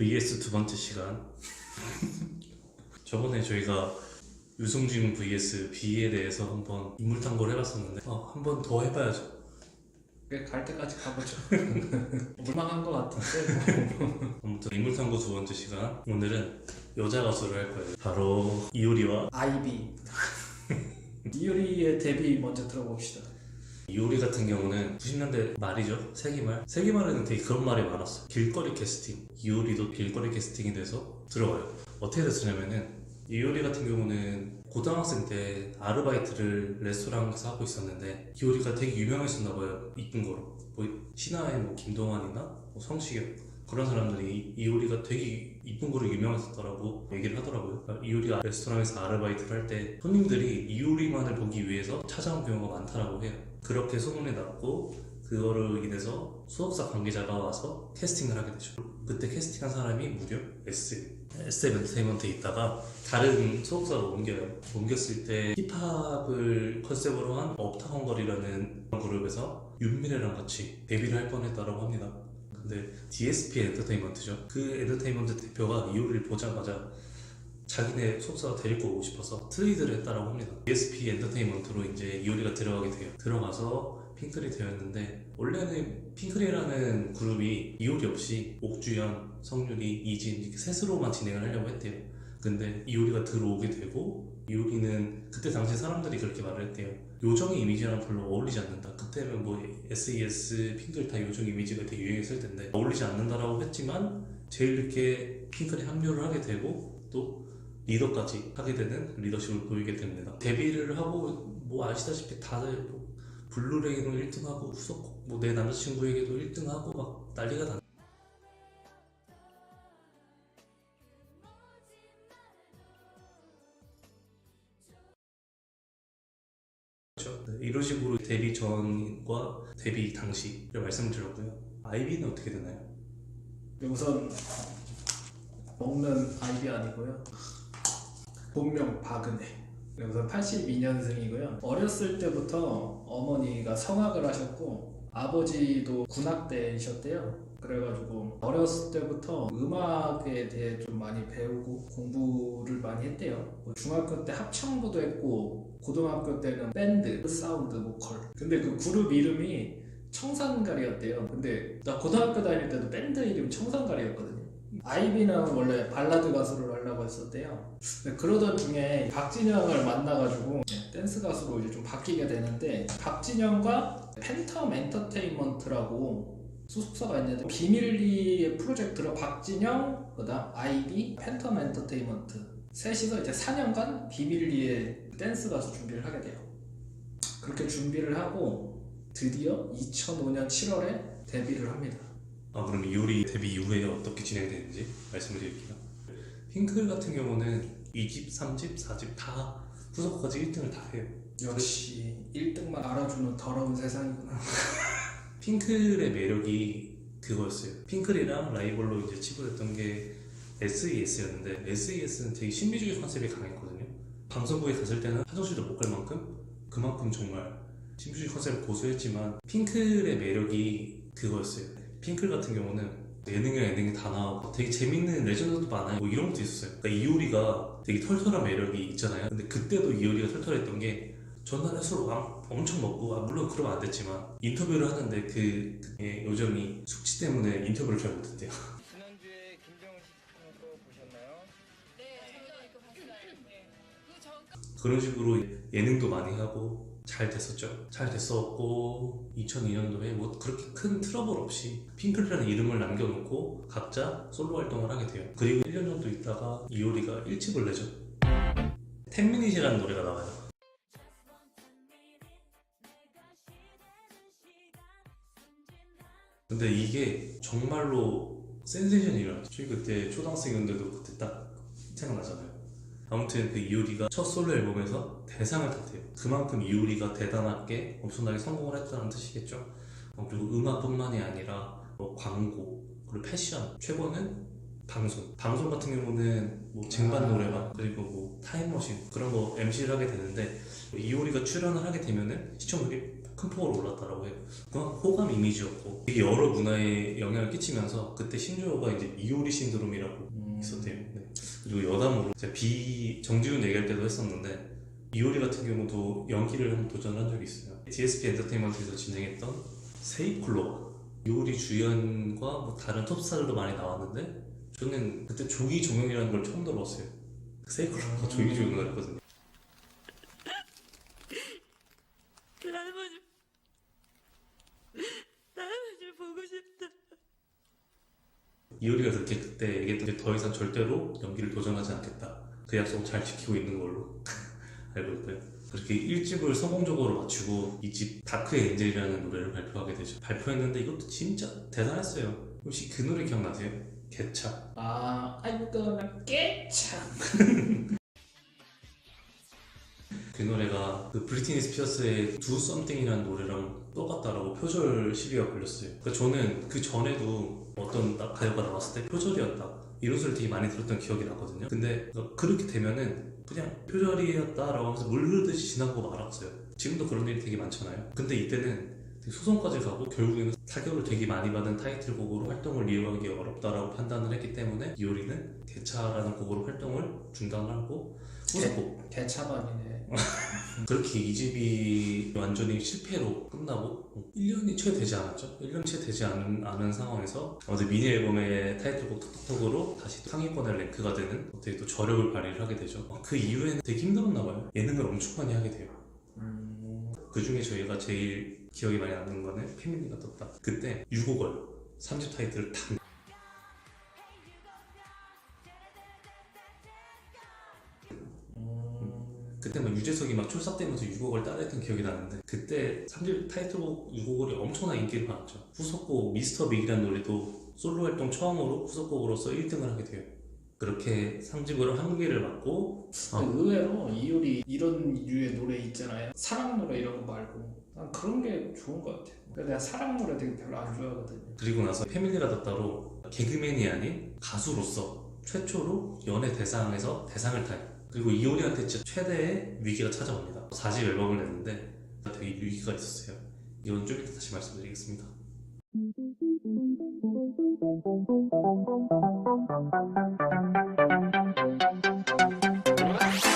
VS 두 번째 시간. 저번에 저희가 유승준 vs B에 대해서 한번 인물 탐구를 해봤었는데 어, 한번 더 해봐야죠. 갈 때까지 가보죠. 물망한 것 같은데. 아무튼 인물 탐구 두 번째 시간. 오늘은 여자 가수를 할 거예요. 바로 이효리와 아이비. 이효리의 데뷔 먼저 들어봅시다. 이효리 같은 경우는 90년대 말이죠. 세기말. 세기말에는 되게 그런 말이 많았어. 길거리 캐스팅. 이효리도 길거리 캐스팅이 돼서 들어가요. 어떻게 됐으냐면은 이효리 같은 경우는 고등학생 때 아르바이트를 레스토랑에서 하고 있었는데 이효리가 되게 유명했었나 봐요. 이쁜 거로. 뭐 신화의 뭐 김동완이나 뭐 성시경 그런 사람들이 이효리가 되게 이쁜 거로 유명했었더라고 얘기를 하더라고요. 그러니까 이효리가 레스토랑에서 아르바이트를 할 때 손님들이 이효리만을 보기 위해서 찾아온 경우가 많다라고 해요. 그렇게 소문이 났고 그거로 인해서 소속사 관계자가 와서 캐스팅을 하게 되죠. 그때 캐스팅한 사람이 무려 SM. SM 엔터테인먼트에 있다가 다른 소속사로 옮겨요. 옮겼을 때 힙합을 컨셉으로 한 업타운걸이라는 그룹에서 윤미래랑 같이 데뷔를 할 뻔했다고 합니다. 근데 DSP 엔터테인먼트죠. 그 엔터테인먼트 대표가 이효리를 보자마자 자기네 소속사가 데리고 오고 싶어서 트레이드를 했다라고 합니다. DSP 엔터테인먼트로 이제 이효리가 들어가게 돼요. 들어가서 핑클이 되었는데 원래는 핑클이라는 그룹이 이효리 없이 옥주연, 성윤이, 이진 이렇게 셋으로만 진행을 하려고 했대요. 근데 이효리가 들어오게 되고 이효리는 그때 당시 사람들이 그렇게 말을 했대요. 요정의 이미지랑 별로 어울리지 않는다. 그때는 뭐 SES, 핑클 다 요정 이미지가 되게 유행했을 텐데 어울리지 않는다라고 했지만 제일 늦게 핑클에 합류를 하게 되고 또 리더까지 하게 되는 리더십을 보이게 됩니다. 데뷔를 하고 뭐 아시다시피 다들 뭐 블루레이도 1등하고 후속 뭐내 남자친구에게도 1등하고 막 난리가 나. 네, 이런 식으로 데뷔 전과 데뷔 당시를 말씀드렸고요. 아이비는 어떻게 되나요? 우선 먹는 아이비 아니고요. 본명 박은혜. 네, 우선 82년생이고요. 어렸을 때부터 어머니가 성악을 하셨고 아버지도 군악대이셨대요. 그래가지고 어렸을 때부터 음악에 대해 좀 많이 배우고 공부를 많이 했대요. 뭐 중학교 때 합창부도 했고 고등학교 때는 밴드, 사운드, 보컬. 근데 그 그룹 이름이 청산가리였대요. 근데 나 고등학교 다닐 때도 밴드 이름 청산가리였거든요. 아이비는 원래 발라드 가수를 하려고 했었대요. 그러던 중에 박진영을 만나가지고 댄스 가수로 이제 좀 바뀌게 되는데 박진영과 팬텀 엔터테인먼트라고 소속사가 있는데 비밀리의 프로젝트로 박진영, 그다음 아이비, 팬텀 엔터테인먼트 셋이서 이제 4년간 비밀리의 댄스 가수 준비를 하게 돼요. 그렇게 준비를 하고 드디어 2005년 7월에 데뷔를 합니다. 아 그럼 이효리 데뷔 이후에 어떻게 진행되는지 말씀을 드릴게요. 핑클 같은 경우는 2집, 3집, 4집 다 후속까지 1등을 다 해요. 역시 1등만 알아주는 더러운 세상이구나. 핑클의 매력이 그거였어요. 핑클이랑 라이벌로 이제 치부했던 게 SES였는데 SES는 되게 신비주의 컨셉이 강했거든요. 방송국에 갔을 때는 화장실도 못 갈 만큼 그만큼 정말 신비주의 컨셉을 고수했지만 핑클의 매력이 그거였어요. 핑클 같은 경우는 예능이랑 예능이 다 나오고 되게 재밌는 레전드도 많아요. 뭐 이런 것도 있었어요. 그러니까 이효리가 되게 털털한 매력이 있잖아요. 근데 그때도 이효리가 털털했던 게 전날에 술 왕- 엄청 먹고 아, 물론 그러면 안 됐지만 인터뷰를 하는데 그 그의 요정이 숙취 때문에 인터뷰를 잘 못했대요. 그런 식으로 예능도 많이 하고 잘 됐었죠. 잘 됐었고 2002년도에 뭐 그렇게 큰 트러블 없이 핑클이라는 이름을 남겨놓고 각자 솔로 활동을 하게 돼요. 그리고 1년 정도 있다가 이효리가 1집을 내죠. 10미닛이라는 노래가 나와요. 근데 이게 정말로 센세이션이 일어났죠. 저희 그때 초등학생이었는데도 그때 딱 생각나잖아요. 아무튼 그 이효리가 첫 솔로 앨범에서 대상을 탔대요. 그만큼 이효리가 대단하게 엄청나게 성공을 했다는 뜻이겠죠. 어, 그리고 음악뿐만이 아니라 뭐 광고 그리고 패션 최고는 방송. 방송 같은 경우는 뭐 쟁반 노래방 그리고 뭐 타임머신 그런 거 MC를 하게 되는데 이효리가 출연을 하게 되면은 시청률이 큰 폭으로 올랐다라고 해요. 그건 호감 이미지였고 이게 여러 문화에 영향을 끼치면서 그때 신조어가 이제 이오리 신드롬이라고 음. 있었대요. 네. 그리고 여담으로 제가 비 정지훈 얘기할 때도 했었는데 이오리 같은 경우도 연기를 한번 도전한 적이 있어요. DSP 엔터테인먼트에서 진행했던 세이클로바 이오리 주연과 뭐 다른 톱스타들도 많이 나왔는데 저는 그때 조기 종영이라는 걸 처음 들어봤어요. 세이클로바가 조기 종영을 했거든요. 할아버지 할아버지 보고 싶다 이효리가 그렇게 그때 얘기했던 게 더 이상 절대로 연기를 도전하지 않겠다. 그 약속 잘 지키고 있는 걸로 알고 있고요. 그렇게 1집을 성공적으로 마치고 2집 다크의 엔젤이라는 노래를 발표하게 되죠. 발표했는데 이것도 진짜 대단했어요. 혹시 그 노래 기억나세요? 개차. 아, I'm gonna get 그 노래가 그 브리티니 스피어스의 Do Something이라는 노래랑 똑같다라고 표절 시비가 걸렸어요. 그러니까 저는 그 전에도 어떤 나- 가요가 나왔을 때 표절이었다. 이런 소리를 되게 많이 들었던 기억이 나거든요. 근데 그렇게 되면은 그냥 표절이었다라고 하면서 물르듯이 지나고 말았어요. 지금도 그런 일이 되게 많잖아요. 근데 이때는 소송까지 가고 결국에는 타격을 되게 많이 받은 타이틀곡으로 활동을 이어가기 어렵다라고 판단을 했기 때문에 이효리는 개차라는 곡으로 활동을 중단하고 후속곡 개차반이네. 그렇게 이 집이 완전히 실패로 끝나고 1년이 채 되지 않았죠? 1년 채 되지 않은, 않은 상황에서 어제 미니 앨범의 타이틀곡 톡톡톡으로 다시 또 상위권에 랭크가 되는 어떻게 또 저력을 발휘를 하게 되죠. 어, 그 이후에는 되게 힘들었나 봐요. 예능을 엄청 많이 하게 돼요. 음. 그 중에 저희가 제일 기억이 많이 남는 거는 패밀리가 떴다. 그때 6곡을 3집 타이틀을 다 음. 그때 막 유재석이 막 출석되면서 유곡을 따라했던 기억이 나는데 그때 3집 타이틀곡 유곡이 엄청난 인기를 받았죠 후속곡 미스터 빅이라는 노래도 솔로 활동 처음으로 후속곡으로서 1등을 하게 돼요 그렇게 3집으로 한 개를 받고. 어, 의외로 이효리 이런 류의 노래 있잖아요. 사랑 노래 이런 거 말고. 난 그런 게 좋은 것 같아요. 근데 내가 사랑 노래 되게 별로 안 좋아하거든요. 그리고 나서 패밀리가 따로 개그맨이 아닌 가수로서 최초로 연예 대상에서 대상을 타요. 그리고 이효리한테 진짜 최대의 위기가 찾아옵니다. 4집 앨범을 냈는데 되게 위기가 있었어요. 이건 좀 이따 다시 말씀드리겠습니다 Thank you.